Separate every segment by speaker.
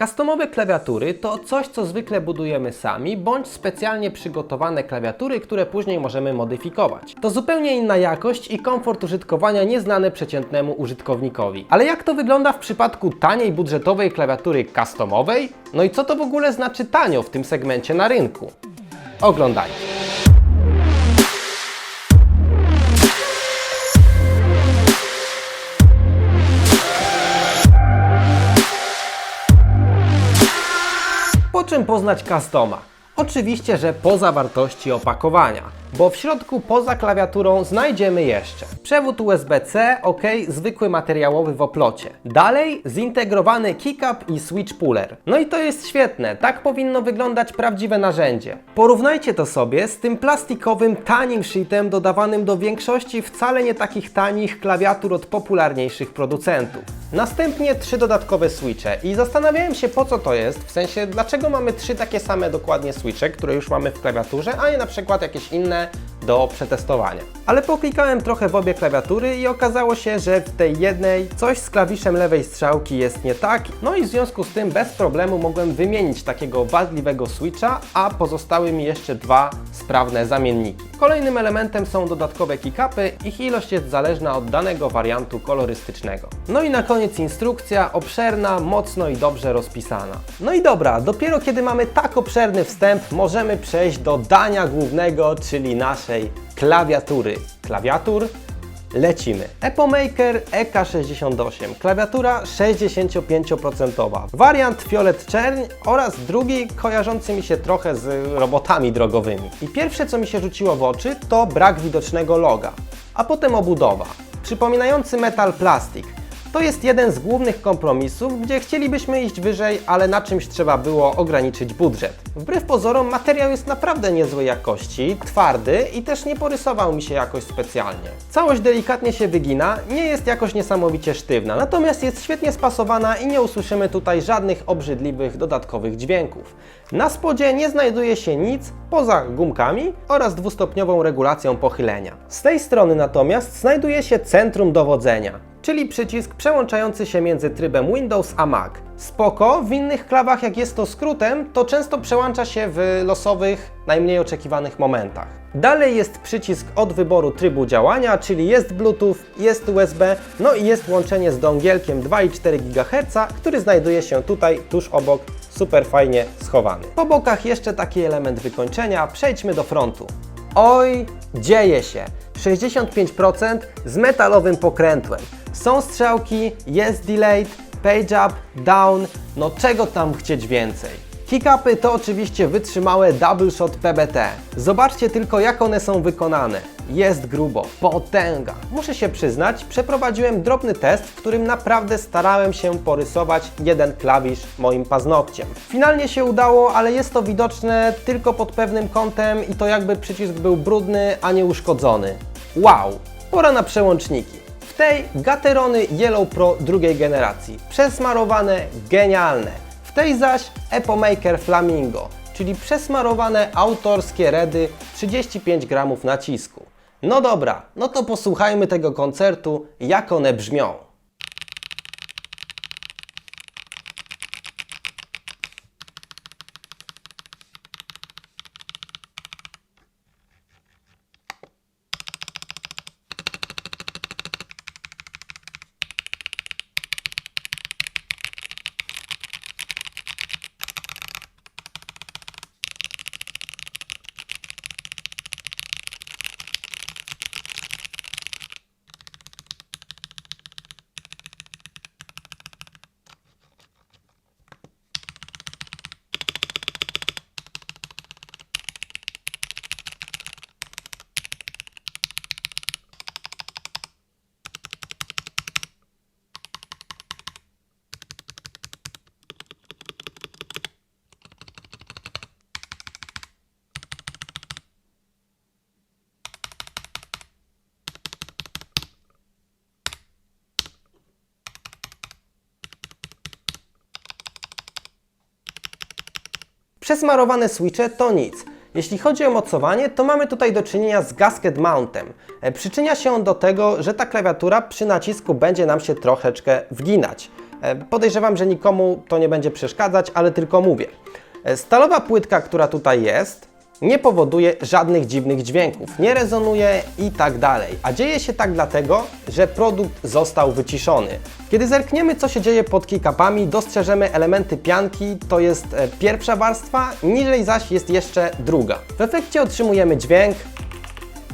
Speaker 1: Customowe klawiatury to coś, co zwykle budujemy sami, bądź specjalnie przygotowane klawiatury, które później możemy modyfikować. To zupełnie inna jakość i komfort użytkowania nieznany przeciętnemu użytkownikowi. Ale jak to wygląda w przypadku taniej budżetowej klawiatury customowej? No i co to w ogóle znaczy tanio w tym segmencie na rynku? Oglądajcie. Czym poznać customa? Oczywiście, że po zawartości opakowania, bo w środku poza klawiaturą znajdziemy jeszcze przewód USB-C, ok, zwykły materiałowy w oplocie. Dalej zintegrowany keycap i switch puller. No i to jest świetne, tak powinno wyglądać prawdziwe narzędzie. Porównajcie to sobie z tym plastikowym, tanim sheetem dodawanym do większości wcale nie takich tanich klawiatur od popularniejszych producentów. Następnie trzy dodatkowe switche. I zastanawiałem się po co to jest, w sensie dlaczego mamy trzy takie same dokładnie switche, które już mamy w klawiaturze, a nie na przykład jakieś inne do przetestowania. Ale poklikałem trochę w obie klawiatury i okazało się, że w tej jednej coś z klawiszem lewej strzałki jest nie tak, no i w związku z tym bez problemu mogłem wymienić takiego wadliwego switcha, a pozostały mi jeszcze dwa sprawne zamienniki. Kolejnym elementem są dodatkowe keycapy, ich ilość jest zależna od danego wariantu kolorystycznego. No i na koniec instrukcja obszerna, mocno i dobrze rozpisana. No i dobra, dopiero kiedy mamy tak obszerny wstęp, możemy przejść do dania głównego, czyli naszej klawiatury. Klawiatur Lecimy. Epomaker EK68, klawiatura 65%, wariant fiolet czerń oraz drugi kojarzący mi się trochę z robotami drogowymi. I pierwsze co mi się rzuciło w oczy to brak widocznego loga, a potem obudowa, przypominający metal plastik. To jest jeden z głównych kompromisów, gdzie chcielibyśmy iść wyżej, ale na czymś trzeba było ograniczyć budżet. Wbrew pozorom materiał jest naprawdę niezłej jakości, twardy i też nie porysował mi się jakoś specjalnie. Całość delikatnie się wygina, nie jest jakoś niesamowicie sztywna, natomiast jest świetnie spasowana i nie usłyszymy tutaj żadnych obrzydliwych dodatkowych dźwięków. Na spodzie nie znajduje się nic poza gumkami oraz dwustopniową regulacją pochylenia. Z tej strony natomiast znajduje się centrum dowodzenia czyli przycisk przełączający się między trybem Windows a Mac. Spoko, w innych klawach jak jest to skrótem, to często przełącza się w losowych, najmniej oczekiwanych momentach. Dalej jest przycisk od wyboru trybu działania, czyli jest Bluetooth, jest USB, no i jest łączenie z dongielkiem 2,4 GHz, który znajduje się tutaj tuż obok, super fajnie schowany. Po bokach jeszcze taki element wykończenia, przejdźmy do frontu. Oj, dzieje się! 65% z metalowym pokrętłem. Są strzałki, jest delayed, page up, down, no czego tam chcieć więcej. Kickupy to oczywiście wytrzymałe double shot PBT. Zobaczcie tylko jak one są wykonane. Jest grubo, potęga. Muszę się przyznać, przeprowadziłem drobny test, w którym naprawdę starałem się porysować jeden klawisz moim paznokciem. Finalnie się udało, ale jest to widoczne tylko pod pewnym kątem i to jakby przycisk był brudny, a nie uszkodzony. Wow! Pora na przełączniki. W tej Gaterony Yellow Pro drugiej generacji. Przesmarowane, genialne. W tej zaś Epomaker Flamingo, czyli przesmarowane autorskie redy 35 gramów nacisku. No dobra, no to posłuchajmy tego koncertu, jak one brzmią. Przesmarowane switche to nic. Jeśli chodzi o mocowanie, to mamy tutaj do czynienia z gasket mountem. E, Przyczynia się on do tego, że ta klawiatura przy nacisku będzie nam się troszeczkę wginać. E, Podejrzewam, że nikomu to nie będzie przeszkadzać, ale tylko mówię. E, Stalowa płytka, która tutaj jest, nie powoduje żadnych dziwnych dźwięków, nie rezonuje i tak dalej. A dzieje się tak dlatego, że produkt został wyciszony. Kiedy zerkniemy, co się dzieje pod keycapami, dostrzeżemy elementy pianki, to jest e, pierwsza warstwa, niżej zaś jest jeszcze druga. W efekcie otrzymujemy dźwięk,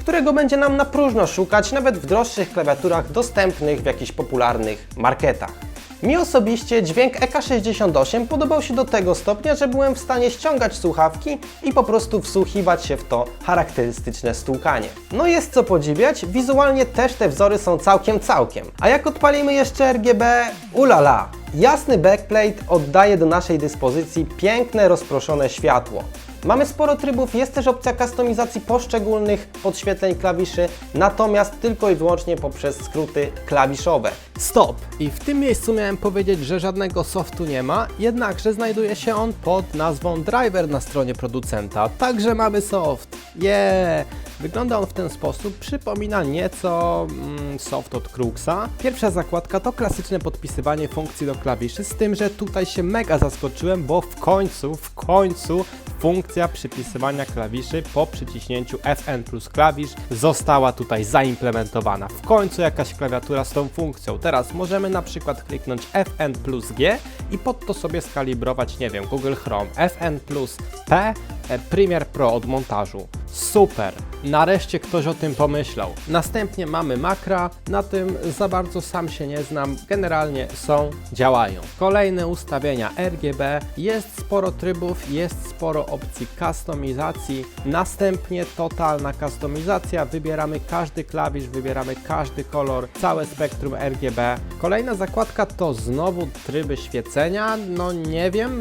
Speaker 1: którego będzie nam na próżno szukać nawet w droższych klawiaturach dostępnych w jakichś popularnych marketach. Mi osobiście dźwięk EK68 podobał się do tego stopnia, że byłem w stanie ściągać słuchawki i po prostu wsłuchiwać się w to charakterystyczne stłukanie. No jest co podziwiać, wizualnie też te wzory są całkiem całkiem. A jak odpalimy jeszcze RGB, ulala! Jasny backplate oddaje do naszej dyspozycji piękne, rozproszone światło. Mamy sporo trybów, jest też opcja kustomizacji poszczególnych podświetleń klawiszy, natomiast tylko i wyłącznie poprzez skróty klawiszowe. Stop! I w tym miejscu miałem powiedzieć, że żadnego softu nie ma, jednakże znajduje się on pod nazwą driver na stronie producenta, także mamy soft. Yeah! Wygląda on w ten sposób, przypomina nieco mm, soft od Cruxa. Pierwsza zakładka to klasyczne podpisywanie funkcji do klawiszy, z tym, że tutaj się mega zaskoczyłem, bo w końcu, w końcu funkcja przypisywania klawiszy po przyciśnięciu Fn plus klawisz została tutaj zaimplementowana. W końcu jakaś klawiatura z tą funkcją. Teraz możemy na przykład kliknąć Fn plus G i pod to sobie skalibrować, nie wiem, Google Chrome, Fn plus P, e, Premiere Pro od montażu. Super! Nareszcie ktoś o tym pomyślał. Następnie mamy makra, na tym za bardzo sam się nie znam, generalnie są, działają. Kolejne ustawienia RGB, jest sporo trybów, jest sporo opcji kustomizacji, następnie totalna kustomizacja, wybieramy każdy klawisz, wybieramy każdy kolor, całe spektrum RGB. Kolejna zakładka to znowu tryby świecenia, no nie wiem,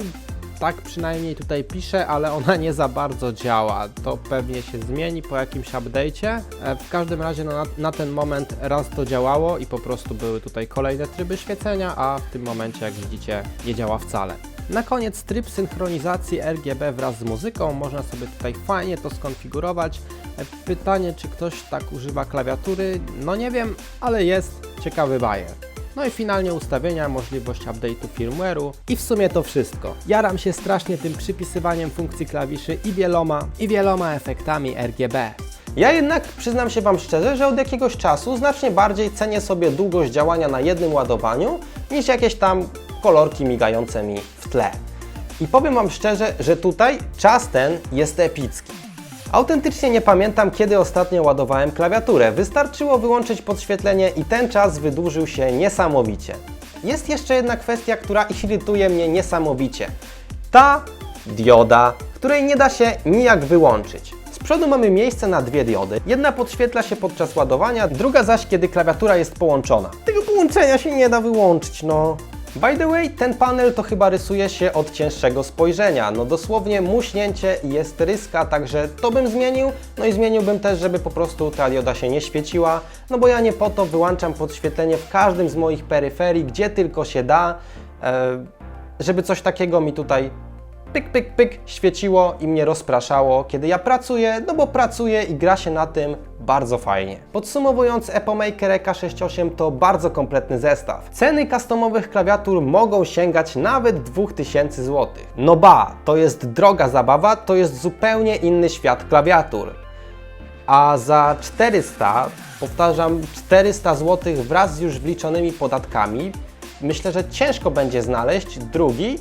Speaker 1: tak przynajmniej tutaj pisze, ale ona nie za bardzo działa. To pewnie się zmieni po jakimś update'cie. E, W każdym razie no, na, na ten moment raz to działało i po prostu były tutaj kolejne tryby świecenia, a w tym momencie, jak widzicie, nie działa wcale. Na koniec tryb synchronizacji RGB wraz z muzyką. Można sobie tutaj fajnie to skonfigurować. E, Pytanie, czy ktoś tak używa klawiatury? No nie wiem, ale jest ciekawy bajer. No i finalnie ustawienia, możliwość update'u firmware'u i w sumie to wszystko. Jaram się strasznie tym przypisywaniem funkcji klawiszy i wieloma, i wieloma efektami RGB. Ja jednak przyznam się Wam szczerze, że od jakiegoś czasu znacznie bardziej cenię sobie długość działania na jednym ładowaniu niż jakieś tam kolorki migające mi w tle. I powiem Wam szczerze, że tutaj czas ten jest epicki. Autentycznie nie pamiętam, kiedy ostatnio ładowałem klawiaturę. Wystarczyło wyłączyć podświetlenie i ten czas wydłużył się niesamowicie. Jest jeszcze jedna kwestia, która irytuje mnie niesamowicie. Ta dioda, której nie da się nijak wyłączyć. Z przodu mamy miejsce na dwie diody. Jedna podświetla się podczas ładowania, druga zaś kiedy klawiatura jest połączona. Tego połączenia się nie da wyłączyć, no. By the way, ten panel to chyba rysuje się od cięższego spojrzenia. No dosłownie muśnięcie jest ryska, także to bym zmienił. No i zmieniłbym też, żeby po prostu ta dioda się nie świeciła, no bo ja nie po to wyłączam podświetlenie w każdym z moich peryferii, gdzie tylko się da, e, żeby coś takiego mi tutaj pyk, pyk, pyk świeciło i mnie rozpraszało, kiedy ja pracuję, no bo pracuję i gra się na tym bardzo fajnie. Podsumowując, Epomaker EK68 to bardzo kompletny zestaw. Ceny customowych klawiatur mogą sięgać nawet 2000 zł. No ba, to jest droga zabawa, to jest zupełnie inny świat klawiatur. A za 400, powtarzam, 400 zł wraz z już wliczonymi podatkami, myślę, że ciężko będzie znaleźć drugi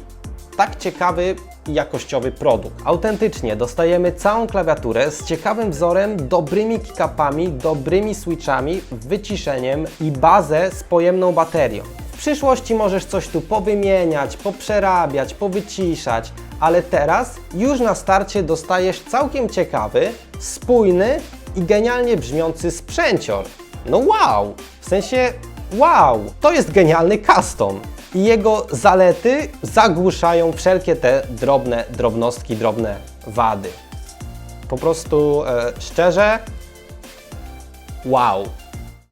Speaker 1: tak ciekawy i jakościowy produkt. Autentycznie dostajemy całą klawiaturę z ciekawym wzorem, dobrymi kickupami, dobrymi switchami, wyciszeniem i bazę z pojemną baterią. W przyszłości możesz coś tu powymieniać, poprzerabiać, powyciszać, ale teraz już na starcie dostajesz całkiem ciekawy, spójny i genialnie brzmiący sprzęcior. No wow! W sensie wow! To jest genialny custom i jego zalety zagłuszają wszelkie te drobne drobnostki, drobne wady. Po prostu e, szczerze, wow.